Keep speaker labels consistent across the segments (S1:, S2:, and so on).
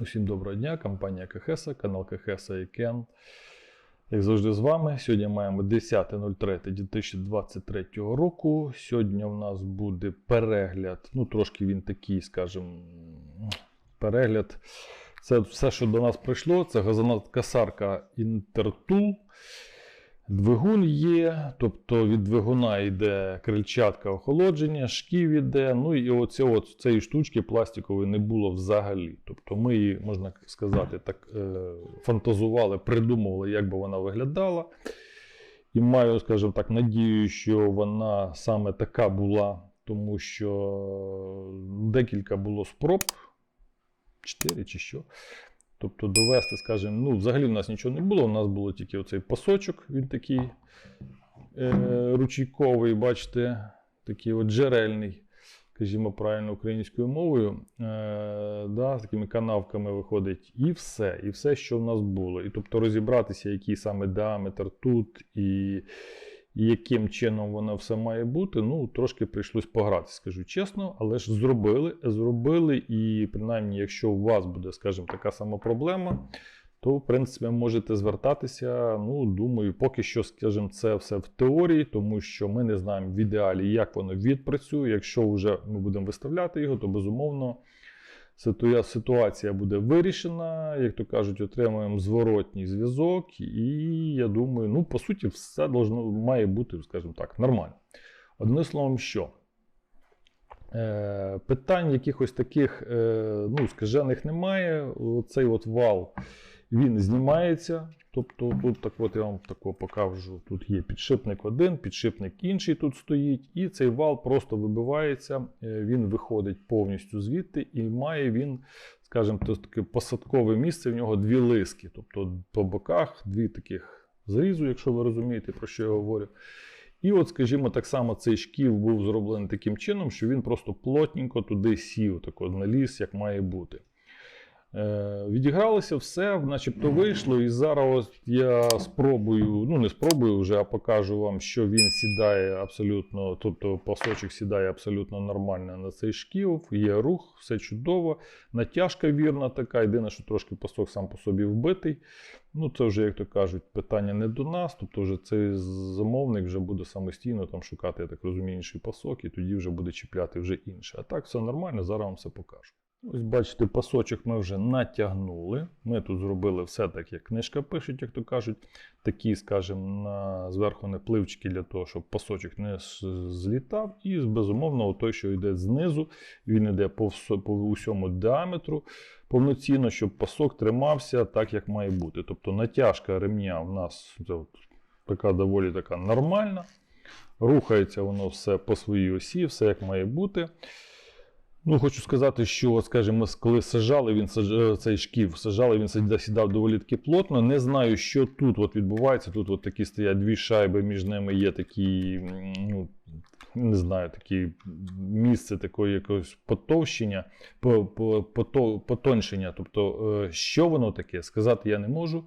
S1: Усім доброго дня, компанія Кахеса, канал КХС і Кен. Як завжди з вами. Сьогодні маємо 10.03.2023 року. Сьогодні у нас буде перегляд, ну трошки він такий, скажімо, перегляд. Це все, що до нас прийшло. Це газонокосарка Intertool. Двигун є, тобто від двигуна йде крильчатка охолодження, шків іде. Ну і оце, от цієї штучки пластикової не було взагалі. Тобто ми її, можна сказати, так е, фантазували, придумували, як би вона виглядала. І маю, скажімо так, надію, що вона саме така була, тому що декілька було спроб, 4 чи що. Тобто довести, скажімо, ну, взагалі в нас нічого не було, у нас було тільки оцей пасочок, він такий е, ручійковий, бачите, такий от джерельний, скажімо правильно, українською мовою. Е, да, з такими канавками виходить. І все, і все, що в нас було. І тобто розібратися, який саме діаметр тут, і, і яким чином воно все має бути, ну, трошки прийшлось пограти, скажу чесно, але ж зробили, зробили, і принаймні, якщо у вас буде, скажімо, така сама проблема, то, в принципі, можете звертатися. Ну, думаю, поки що, скажімо, це все в теорії, тому що ми не знаємо в ідеалі, як воно відпрацює. Якщо вже ми будемо виставляти його, то безумовно ситуація буде вирішена. Як то кажуть, отримуємо зворотній зв'язок, і я думаю, ну, по суті, все должно, має бути, скажімо так, нормально. Одним словом, що? Е, питань якихось таких е, ну, скажених немає. Цей от вал він знімається. Тобто тут так от я вам тако покажу. Тут є підшипник один, підшипник інший тут стоїть, і цей вал просто вибивається, е, він виходить повністю звідти, і має він, скажімо, таке посадкове місце, в нього дві лиски. Тобто по боках дві таких зрізу, якщо ви розумієте, про що я говорю. І от, скажімо, так само цей шків був зроблений таким чином, що він просто плотненько туди сів, от наліз, як має бути. Е, відігралося все, начебто вийшло. І зараз я спробую, ну не спробую вже, а покажу вам, що він сідає абсолютно, тобто пасочок сідає абсолютно нормально на цей шків, є рух, все чудово. Натяжка вірна така. Єдине, що трошки пасок сам по собі вбитий. Ну, це вже, як то кажуть, питання не до нас. Тобто, вже цей замовник вже буде самостійно там шукати, я так розумію, інший пасок, і тоді вже буде чіпляти вже інше. А так все нормально, зараз вам все покажу. Ось бачите, пасочок ми вже натягнули. Ми тут зробили все так, як книжка пишуть, як то кажуть. Такі, скажімо, на зверху не пливчики для того, щоб пасочок не злітав. І безумовно, той, що йде знизу, він йде по, всо- по усьому діаметру повноцінно, щоб пасок тримався так, як має бути. Тобто натяжка ремня в нас така доволі така нормальна. Рухається воно все по своїй осі, все як має бути. Ну, хочу сказати, що, скажімо, коли сажали, він саж... е, цей шків сажали, він сіда- сідав доволі таки плотно. Не знаю, що тут от відбувається. Тут от такі стоять дві шайби, між ними є такі, ну, не знаю, такі місце такої якогось потовщення, по- по- потоншення. Тобто, е, що воно таке, сказати я не можу.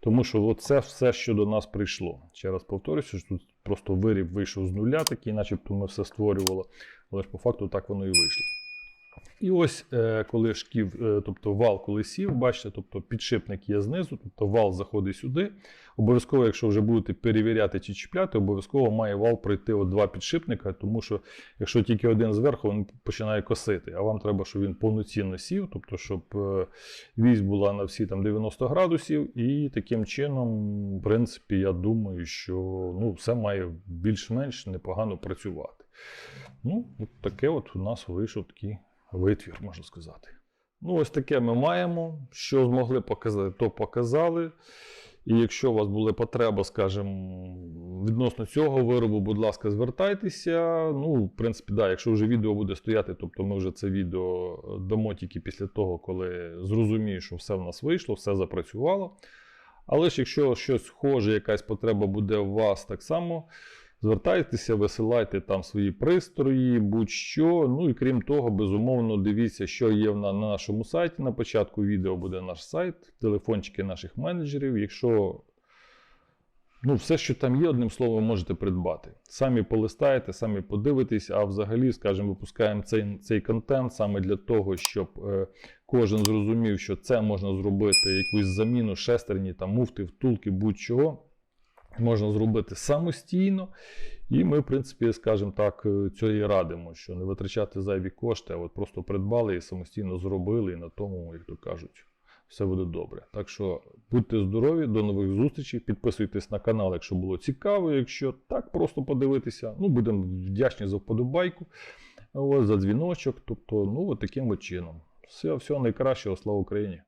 S1: Тому що це все, що до нас прийшло. Ще раз повторюся, що тут просто виріб вийшов з нуля, такий, начебто ми все створювали, але ж по факту так воно і вийшло. І ось е, коли шків, е, тобто вал коли сів, бачите, тобто підшипник є знизу, тобто вал заходить сюди. Обов'язково, якщо вже будете перевіряти чи чіпляти, обов'язково має вал пройти от два підшипника, тому що якщо тільки один зверху, він починає косити. А вам треба, щоб він повноцінно сів, тобто, щоб е, вісь була на всі там 90 градусів, і таким чином, в принципі, я думаю, що ну, все має більш-менш непогано працювати. Ну, от таке от у нас вийшов такий витвір, можна сказати. Ну, ось таке ми маємо. Що змогли показати, то показали. І якщо у вас була потреба, скажімо, відносно цього виробу, будь ласка, звертайтеся. Ну, в принципі, да, якщо вже відео буде стояти, тобто ми вже це відео дамо тільки після того, коли зрозумію, що все в нас вийшло, все запрацювало. Але ж якщо щось схоже, якась потреба буде у вас так само, звертайтеся, висилайте там свої пристрої, будь-що. Ну і крім того, безумовно, дивіться, що є на, на нашому сайті. На початку відео буде наш сайт, телефончики наших менеджерів. Якщо Ну, все, що там є, одним словом, можете придбати. Самі полистаєте, самі подивитесь, а взагалі, скажімо, випускаємо цей, цей контент саме для того, щоб е, кожен зрозумів, що це можна зробити якусь заміну шестерні, там, муфти, втулки, будь-чого. Можна зробити самостійно, і ми, в принципі, скажімо так, е, цього і радимо, що не витрачати зайві кошти, а от просто придбали і самостійно зробили, і на тому, як то кажуть, все буде добре. Так що будьте здорові, до нових зустрічей. Підписуйтесь на канал, якщо було цікаво. Якщо так просто подивитися, ну будемо вдячні за вподобайку, от, за дзвіночок. Тобто, ну от таким от чином. Все, всього найкращого, слава Україні!